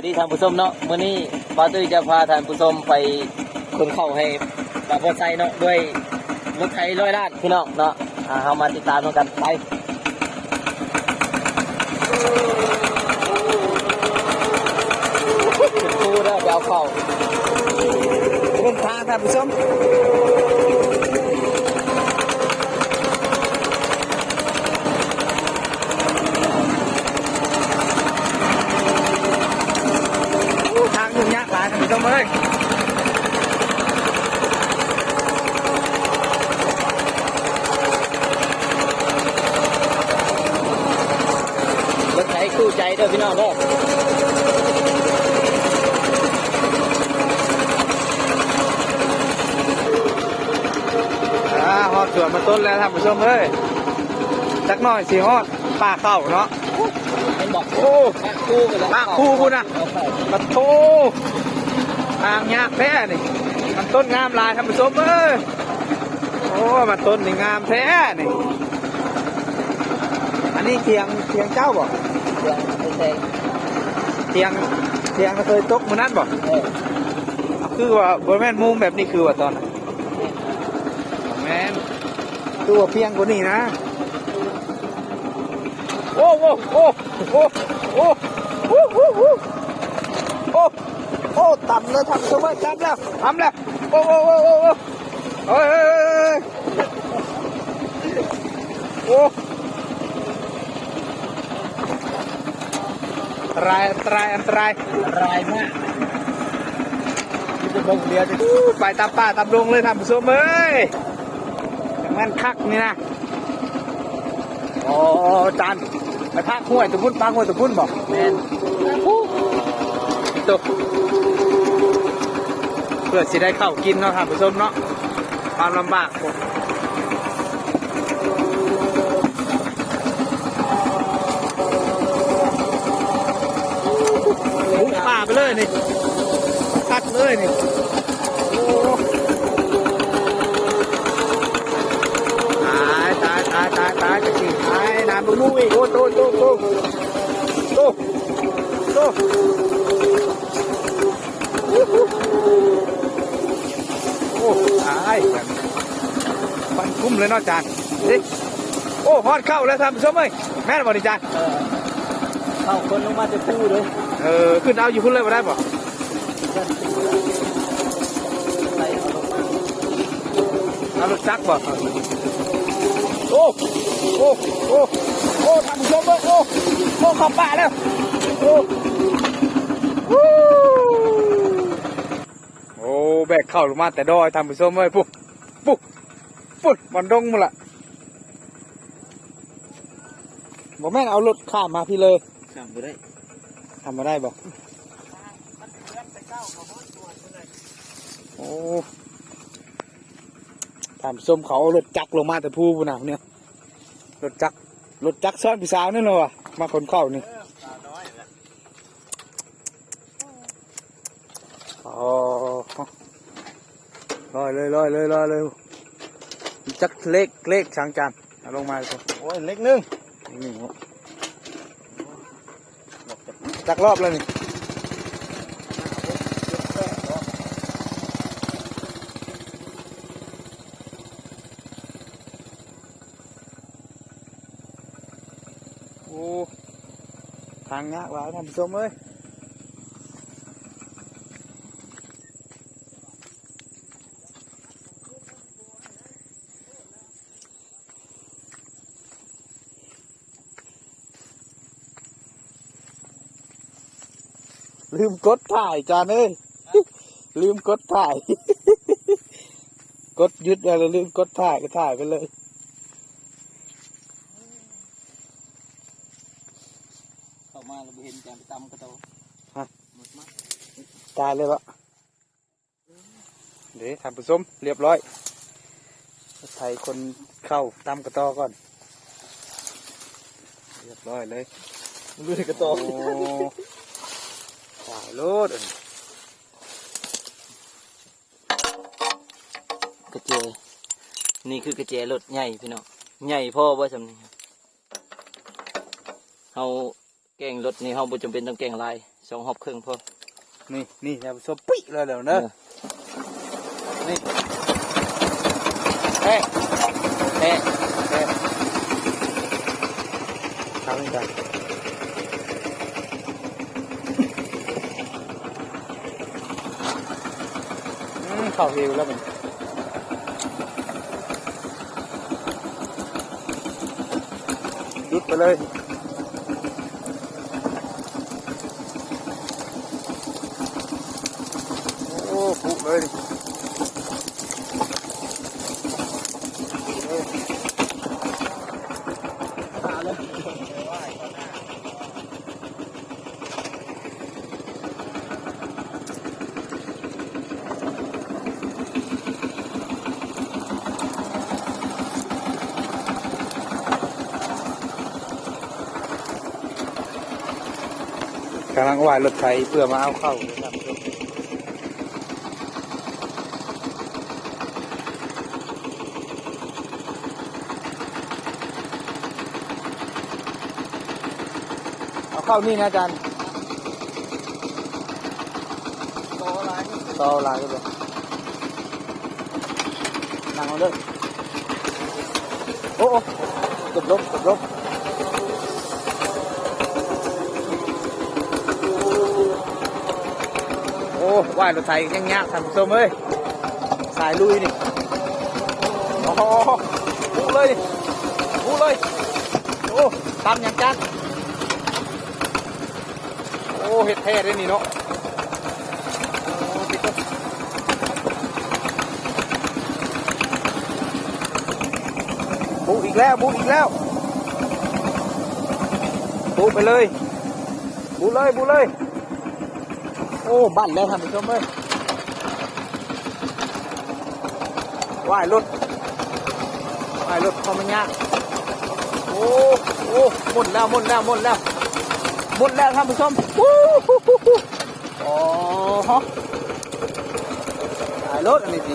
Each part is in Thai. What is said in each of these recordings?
วัสดีท่านผู้ชมเนาะมื้อนี้ปาตุ้ยจะพาท่านผู้ชมไปคนเข้าให้ปาพอไซเนาะด้วยรถไถร้อยล้านพี่น้องเนาะอ่าเรามาติดตามกันไปถึงคู่เด้อไปเอาเข้าร่วมทางท่านผู้ชมอู้ทางยุ่งยากหลาย ท่านผู้ชมเอ้ยรถไถคู่ใจเด้อพี่น้องเด้ออ่าฮอดสวนมาต้นแล้วท่านผู้ชมเอ้ยจักหน่อยสิฮอดป่าเข้าเนาะเป็นบอกโอ้ภาคคู่กันแล้วภาคคู่พุ่นน่ะเอาเข้าปะโท ทางยากแท้นี่มันต้นงามลายทำผสมเออโอ้มันต้นนี่งามแท้นี่อันนี้เทียงเทียงเจ้าบอกเทียงเทียงเทียงเทียงเคยตกมันนั่นบอกคือว่าบริเวณมุมแบบนี้คือว่าตอนแมนตัวเพียงกว่านี้นะโอ้โหโอ้โหโอ้โหโอ้โห ต่ำเลยทำสมัยต่ำแล้วทำแล้วโอ้โอ้โอ้โอ้โอ้เฮ้ยเฮ้ยเฮ้ยเฮ้ยโอ้อันตรายอันตรายอันตรายรายมากจะลงเรือจะไปตาป่าตามดงเลยทำผู้ชมเอ้ยอย่างนั้นคักนี่นะโอ้จานไปพักห้วยตะพุ่นพักห้วยตะพุ่นบอกแม่นตก เพื่อสิได้เข้ากินเนาะท่านผู้ชมเนาะความลำบากผมบุกป่าไปเลยนี่คัดเลยนี่โอ้ตายตายตายตายตายจะกินตายน้ำมึงมุ้ยโอ้โตโตโตโตโต โอ้ตายฟันคุ้มเลยเนาะจานดิโอ้ฮอดเข้าแล้วท่านผู้ชมเอ้ยแม่นบ่ดิจานเออเข้าคนลงมาจะคู่เลยเออขึ้นเอาอยู่พุ่นเลยบ่ได้บ่ใส่เอาลงมาเอารถจักรบ่โอ้โอ้โอ้โอ้ท่านผู้ชมเอ้ยโอ้โอ้เข้าป่าแล้วโอ้วู้โอ้ แบกเข้าลงมาแต่ดอยท่านผู้ชมเอ้ยปุ๊บปุ๊บปุ๊บมันดงหมดละบ่แม่นเอารถข้ามมาพี่เลยข้ามไปได้ทำมาได้บอกโอ้ทำส้มเขาเอารถจักรลงมาแต่ผู้บุญหนาวเนี่ยรถจักรรถจักรซ้อนพี่สาวนี่เหรอวะมาคนเข้านี่อ๋อลอย เลยลอยเลยลอยเลยจักรเล็กเล็กช้างจานเอาลงมาเลยโอ้ยเล็กนึงนี่จักรรอบแล้วนี่โอ้ทางยากหลายท่านผู้ชมเอ้ย ลืมกดถ่ายจานเอ้ยลืมกดถ่าย กดยึดอะไรลืมกดถ่ายก็ถ่ายไปเลยเข้ามาเราบ่เห็นจานไปตำกระโตฮะหมดมากตายเลยวะเดี๋ยวทำผสมเรียบร้อยไทยคนเข้าตามกระตอก่อน เรียบร้อยเลยดูในกระโตโอ้ตาย โลดอันกระเจนี่คือกระเจรถใหญ่พี่น้องใหญ่พ่อว่าสำนี้เฮาแกงรถนี่เฮาบ่จำเป็นต้องแกงลายสองหอบครึ่งพอนี่นี่ท่านผู้ชมปิ๊เลยเดี๋ยวเนอะเออนี่เฮ้ยเอ๊ะเฮ้ยทำให้กัน เข้าวิวแล้วมันยุดไปเลยโอ้ปุเลย กำลังว่ายรถไถเพื่อมาเอาเข้าเลยครับเอาเข้านี่นะอาจารย์ต่อลายต่อลายก็เลยนั่งเอาเลยโอ้โอ้เกับลบเกับลบ โอ้ ว่ายรถไถยังยากท่านผู้ชมเอ้ยสายลุยนี่โอ้โหพูเลยนี่พูเลยโอ้ตำอย่างจังโอ้เห็ดแท้เลยนี่เนาะบูอีกแล้วบูอีกแล้วบูไปเลยบูเลยบูเลย โอ้บ้านแล้วท่านผู้ชมเอ้ยว่ายรถว่ายรถเขามันยากโอ้โอ้หมดแล้วหมดแล้วหมดแล้วหมดแล้วท่านผู้ชมวู้ฮู้ฮู้ฮู้โอ้ฮะว่ายรถอันนี้สิ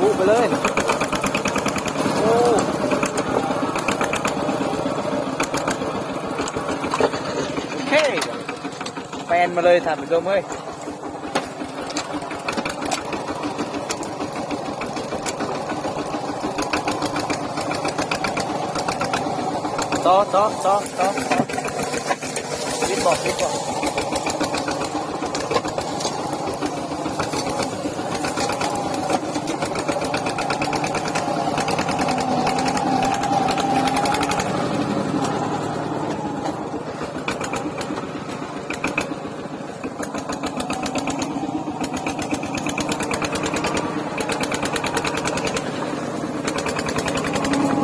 วู้ไปเลยโอ้ เฮ้ แฟนมาเลยท่านผู้ชมเอ้ยต่อต่อต่อต่อรีบบอกรีบบอก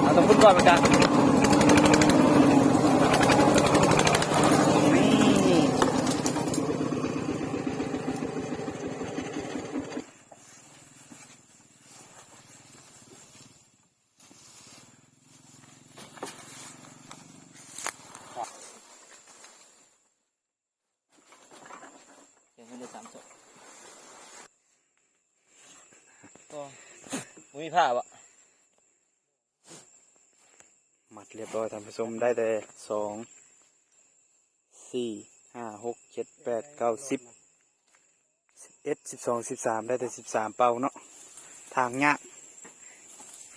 เอาต้องพูด ก่อนเหมือนกันนี่ยังไม่ได้สามศพก็มีผ้าบ่ห มัดเรียบร้อยท่านผู้ชมได้แต่สองสี่ห้าหกเจ็ดแปดเก้าสิบสิบเอ็ดสิบสองสิบสามได้แต่สิบสามเป่าเนาะทางยาก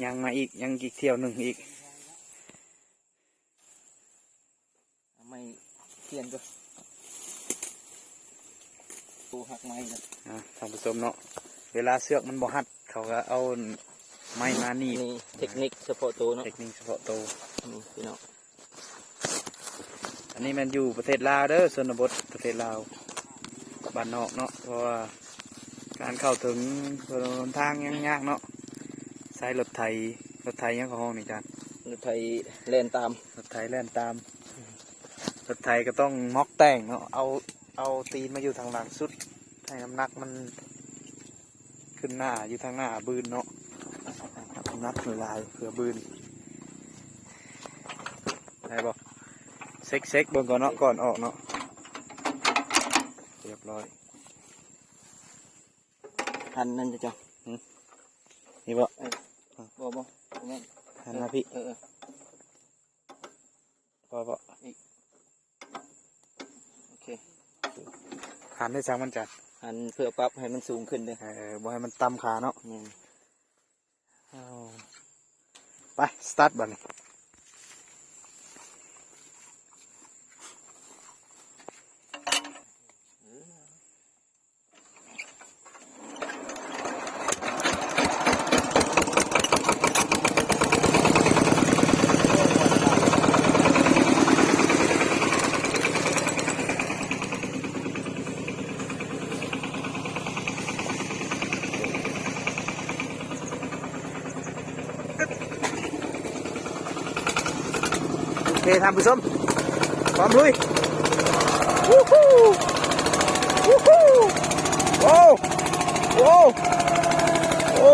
ยังมาอีกยังอีกเที่ยวหนึ่งอีกเอาไม่เทียนก็ตูหักไม้กันนะท่านผู้ชมเนาะเวลาเสือกมันบ่หัดเขาก็เอาไม้มานี่นี่เทคนิคเฉพาะตัวเนาะเทคนิคเฉพาะตัว นี่พี่น้องอันนี้มันอยู่ประเทศลาวเด้อชนบทประเทศลาวบ้านนอกเนาะเพราะว่าการเข้าถึงถนนทางยังยากเนาะใช้รถไถรถไถยังของห้องนี่จานรถไทยเล่นตามรถไถแล่นตามรถไถก็ต้องม็อกแต่งเนาะเอาเอาตีนมาอยู่ทางหลังสุดให้น้ำหนักมันขึ้นหน้าอยู่ทางหน้าบืนเนาะน้ำหนักหลายเผื่อบืน ได้บอกเซ็กเซ็กเบิ่งก่อนเนาะก่อนออกเนาะเรียบร้อยหันนั่นจะจ้ะนี่บ่บ่บ่ตรงนั้นหันมาพี่เออเออพพอพอโอเคหันได้จังมันจัดหันเพื่อปรับให้มันสูงขึ้นเลยเออบ่ให้มันต่ำขาเนาะอืมเอาไป สตาร์ทบัดนี้ ท่านผู้ชมพร้อมลุยวู้ฮู้วู้ฮู้โอ้โอ้โอ้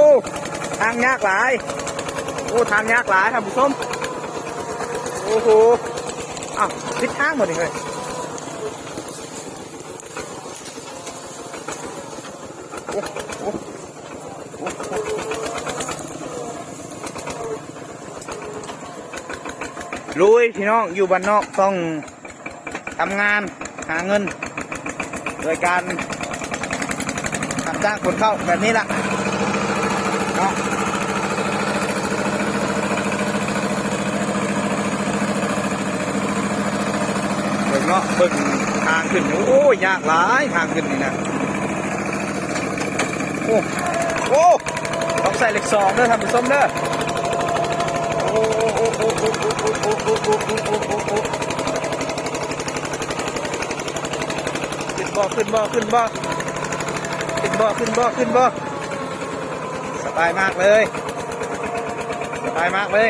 ทางยากหลาย โอ้ทางยากหลายท่านผู้ชมโอ้โหอ้าวทิศทางหมดเลยเฮ้ยโอ้โอ้โอ้ ลุยพี่น้องอยู่บ้านนอกต้องทำงานหาเงิน โดยการรับจ้างคนเข้าแบบนี้ล่ะเนาะเบิ่งเนาะเบิ่งทางขึ้นโอ้ยยากหลายทางขึ้นนี่นะโอ้โอ้ต้องใส่เหล็กสองเด้อท่านผู้มเด้อ ขึ้นบ่อขึ้นบ่อขึ้นบ่อขึ้นบ่อขึ้นบ่อขึ้นบ่อสบายมากเลยสบายมากเลย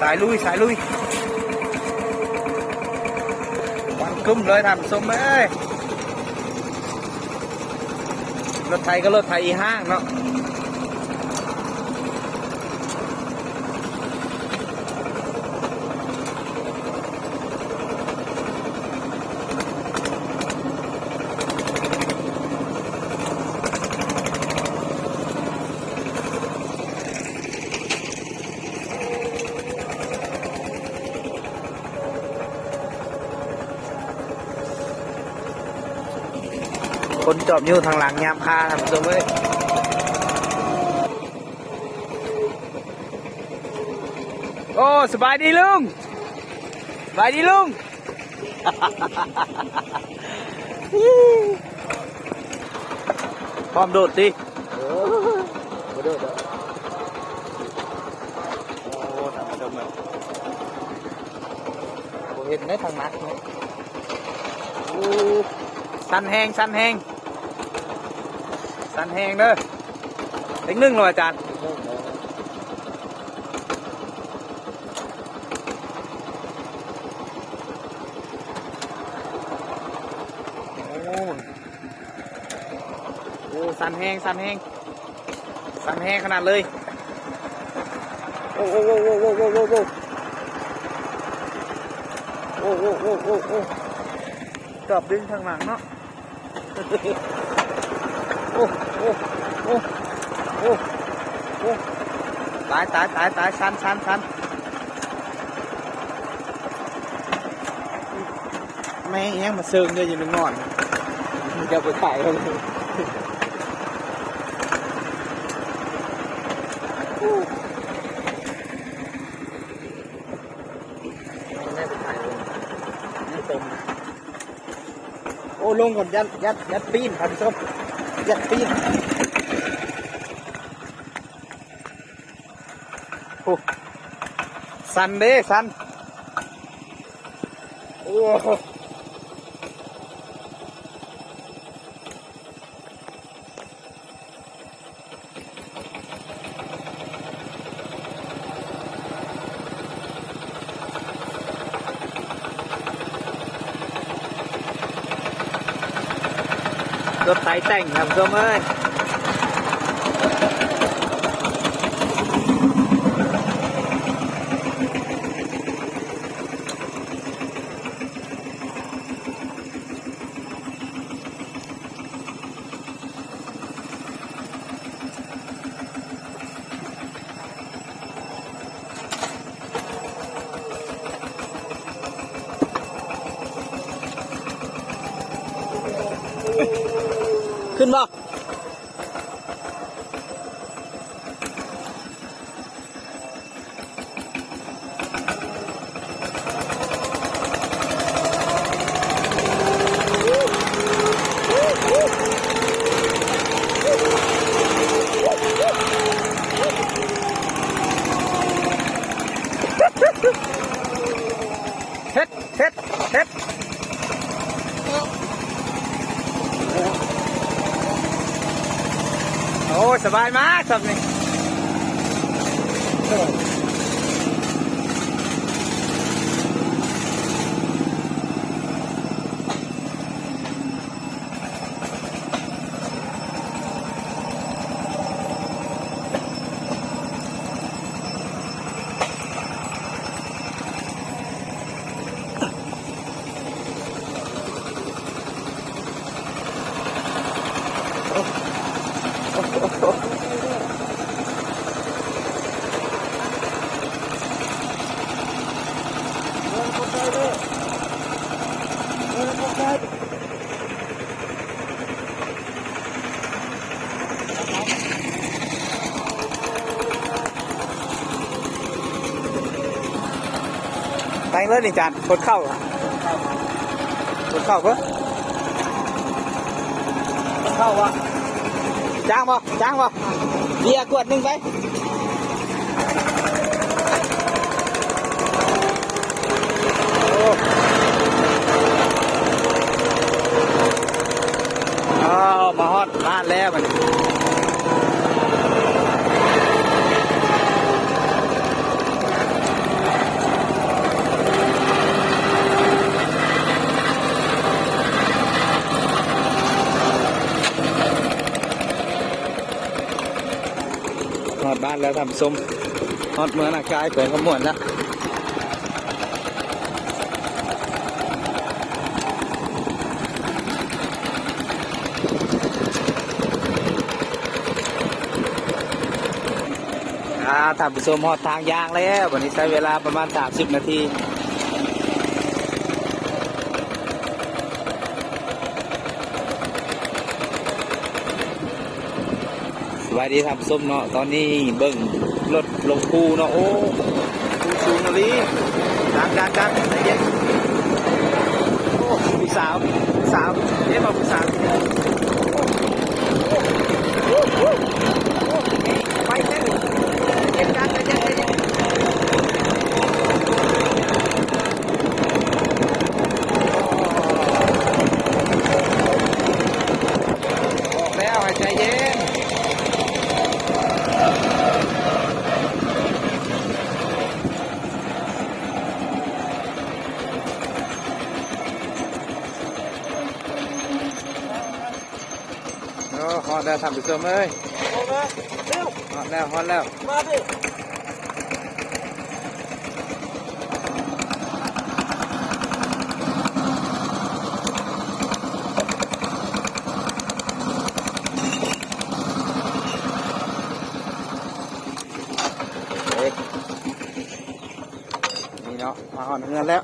สายลุยสายลุยวันกุ้มเลยทำสมเอ้ยรถไทยก็รถไทยอีห้างเนาะ คนจอบอยู่ทางหลังยามคาท่านผู้ชมเอ้ยโอ้สบายดีลุงสบายดีลุงพร้อมโดดดิเออมาเด้อเด้อโอ้ท่านผู้ชมเอ้ยเห็นได้ทางนักเนาะโอ้นแหงสั้นแหง สันแหงเด้อเล็กนึ่งเลยอาจารย์โอ้โอ้สันแหงสันแหงสันแหงขนาดเลยโอ้โอ้โอ้โอ้โอ้โอ้โอ้โอ้โอ้โอ้โอ้โอ้โอ้จอบดึงทางหลังเนาะ อ้โอ้โอ้โอ้ตายตายตายตายชันชันชันแม่งยังมาเซิงเลยอยู่ในงอนเขาเลยไม่ได้ไปถ่ายเลยโอ้ลงก่อนยัดยัดยัดปีนครับผู้ชม อยากปีนโอ้สันเด้สันโอ้ được tái tảnh làm cơm ơi Thank you. ขึ้นบ่เฮ็ดเฮ็ดเฮ็ดโอ้ สบายมากสับนี่ ไปเลยนี่จานกดเข้าอะกดเข้าเพื่อเข้าวะจ้างบ่จ้างบ่เบียร์ขวดหนึ่งไปอ้าวมาฮอดบ้านแล้วมัน ฮอดบ้านแล้วทำส้มฮอดเมืองอากายเปิดขมวนแล้วอ่าทำส้มฮอดทางยางแล้ววันนี้ใช้เวลาประมาณ 30 นาที สวัสดีทำส้มเนาะตอนนี้เบิ่งรถลงคูเนาะโอ้คูสูงเลยดังดังดังใจเย็นโอ้ผู้สาวผู้สาวเย็นมาผู้สาวโอ้โอ้โอ้โอ้เฮ้ยไปเลยเย็นกันเลยเย็นใจเย็นออกแล้วให้ใจเย็น โทำผู้ชมเอ้ยโอเคเร็วฮอดแล้วฮอดแล้วมาดิเอ้ยนี่เนาะมาฮอดเงินแล้ว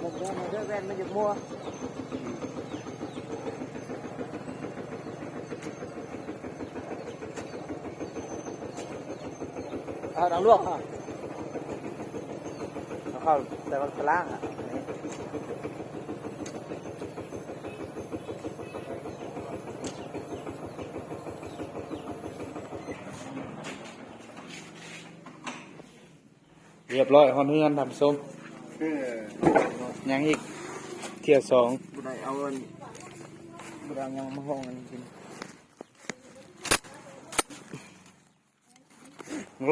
ผมเดินมาเดินแวนมันอยู่มัว เอาดังลวกอะเอาเข้าแต่ว่าล่างอะเรียบร้อยฮอนเฮือนทำส้มยังอีกเที่ยวสองบุได้เอาเงินบุได้ยังมาห้องกันกิน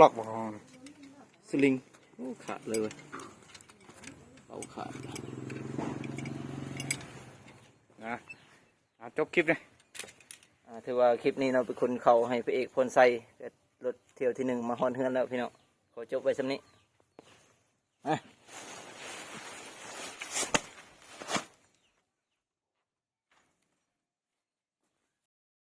ล็อกบ่ฮอนสลิงโอ้ขาดเลยเว้ยเอาขาดนะอะจบคลิปเลยอ่าถือว่าคลิปนี้เราเป็นคนเขาให้พระเอกพลไซรถเที่ยวที่หนึ่งมาฮอนเฮือนแล้วพี่น้องขอจบไว้สำนี้อะ